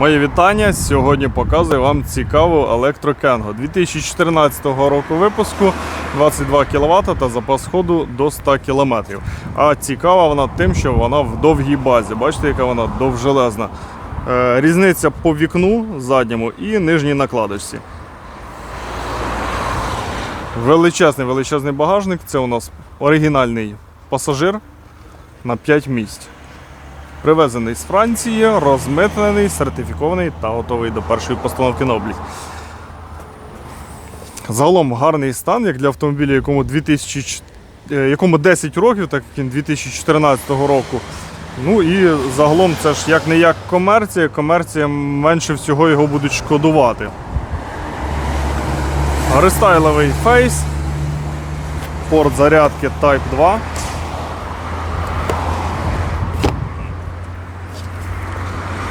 Моє вітання. Сьогодні показую вам цікаву електрокенго 2014 року випуску 22 кВт та запас ходу до 100 км. А цікава вона тим, що вона в довгій базі. Бачите, яка вона довжелезна. Е, Різниця по вікну задньому і нижній накладочці. Величезний величезний багажник. Це у нас оригінальний пасажир на 5 місць. Привезений з Франції, розмитнений, сертифікований та готовий до першої постановки на облік. Загалом гарний стан, як для автомобіля, якому, 2000, е, якому 10 років, так як він 2014 року. Ну і загалом це ж як не як комерція, комерція менше всього його будуть шкодувати. Рестайловий фейс, порт зарядки Type 2.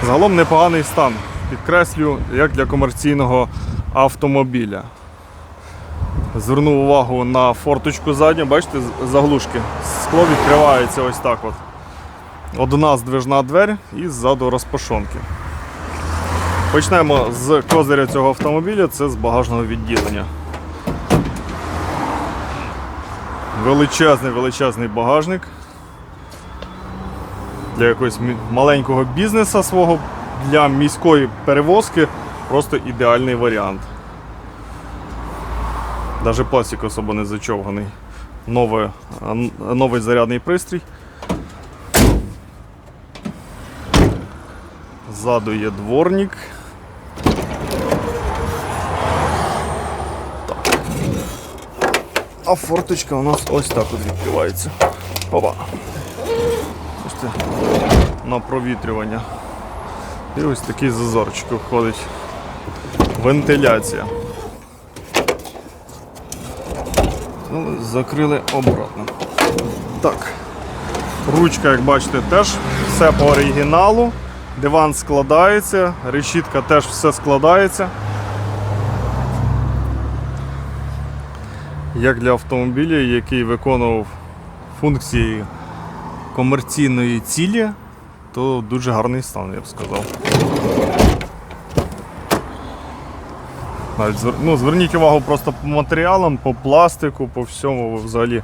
Загалом непоганий стан. Підкреслю, як для комерційного автомобіля. Звернув увагу на форточку задню, бачите, заглушки. Скло відкривається ось так от. Одна здвижна двері і ззаду розпашонки. Почнемо з козиря цього автомобіля, це з багажного відділення. Величезний величезний багажник для якогось маленького бізнесу свого, для міської перевозки просто ідеальний варіант. Навіть пластик особо не зачовганий. Нове, а, н- новий зарядний пристрій. Ззаду є дворник. Так. А форточка у нас ось так от відкривається. Опа. Бачите, на провітрювання. І ось такий зазорчик входить. Вентиляція. Ну, Закрили обратно. Так. Ручка, як бачите, теж все по оригіналу. Диван складається, решітка теж все складається. Як для автомобіля, який виконував функції комерційної цілі, то дуже гарний стан, я б сказав. Навіть ну, зверніть увагу просто по матеріалам, по пластику, по всьому взагалі.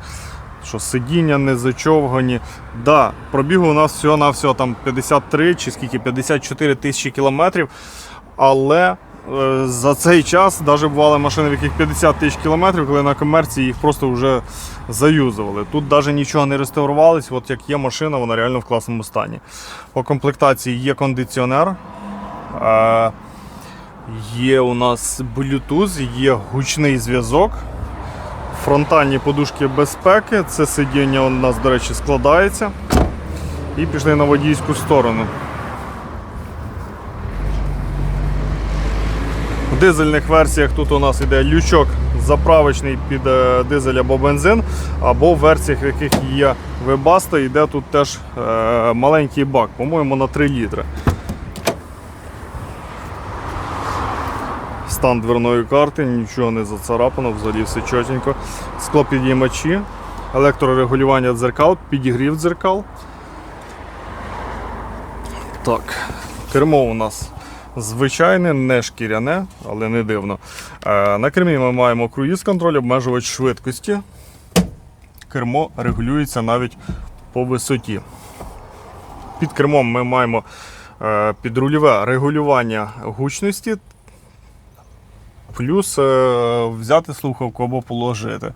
Що сидіння не зачовгані. Да, пробігу у нас всього-навсього там 53 чи скільки 54 тисячі кілометрів. Але за цей час навіть бували машини, в яких 50 тисяч кілометрів, коли на комерції їх просто вже заюзували. Тут навіть нічого не реставрувалось, от як є машина, вона реально в класному стані. По комплектації є кондиціонер. Е, Є у нас Bluetooth, є гучний зв'язок, фронтальні подушки безпеки. Це сидіння у нас, до речі, складається. І пішли на водійську сторону. В дизельних версіях тут у нас іде лючок заправочний під е, дизель або бензин, або в версіях, в яких є Webasto, йде тут теж е, маленький бак, по-моєму, на 3 літри. Стан дверної карти, нічого не зацарапано, взагалі все чотенько. Склопідіймачі, електрорегулювання дзеркал, підігрів дзеркал. Так, кермо у нас звичайне, не шкіряне, але не дивно. Е, На кермі ми маємо круїз контроль, обмежувач швидкості. Кермо регулюється навіть по висоті. Під кермом ми маємо е, підрульове регулювання гучності Плюс е, взяти слухавку або положити.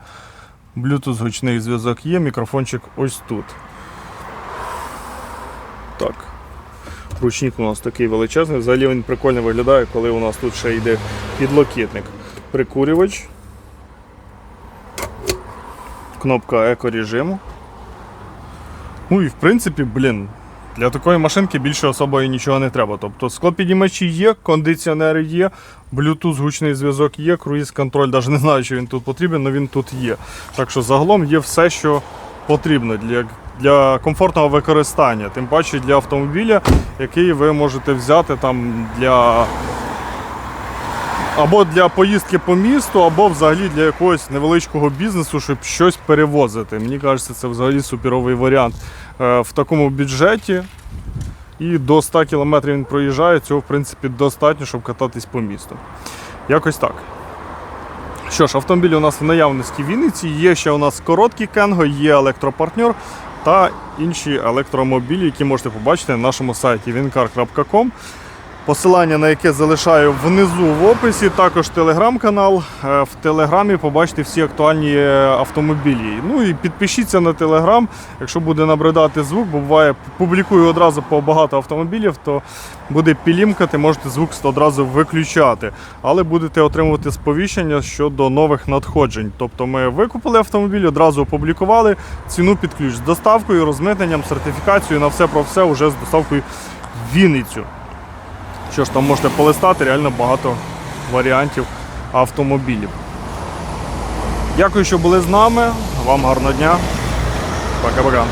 Bluetooth гучний зв'язок є, мікрофончик ось тут. Так. Ручник у нас такий величезний. Взагалі він прикольно виглядає, коли у нас тут ще йде підлокітник. Прикурювач. Кнопка екорежиму. Ну і в принципі, блін, для такої машинки більше особо і нічого не треба. Тобто склопідіймачі є, кондиціонери є, Bluetooth гучний зв'язок є, круїз контроль, навіть не знаю, чи він тут потрібен, але він тут є. Так що загалом є все, що потрібно для, для комфортного використання. Тим паче для автомобіля, який ви можете взяти там для. Або для поїздки по місту, або взагалі для якогось невеличкого бізнесу, щоб щось перевозити. Мені кажеться, це взагалі суперовий варіант. Е, В такому бюджеті І до 100 км він проїжджає, цього в принципі достатньо, щоб кататись по місту. Якось так. Що ж, автомобілі у нас в наявності в Вінниці. Є ще у нас короткий Кенго, є електропартнер та інші електромобілі, які можете побачити на нашому сайті wincar.com. Посилання на яке залишаю внизу в описі. Також телеграм-канал. Е, В телеграмі побачите всі актуальні автомобілі. Ну і підпишіться на телеграм, якщо буде набридати звук, бо буває, публікую одразу по багато автомобілів, то буде пілімкати, можете звук одразу виключати. Але будете отримувати сповіщення щодо нових надходжень. Тобто ми викупили автомобіль, одразу опублікували ціну під ключ з доставкою, розмитненням, сертифікацією на все про все вже з доставкою в Вінницю. Що ж там можете полистати, реально багато варіантів автомобілів. Дякую, що були з нами. Вам гарного дня. Пока-пока.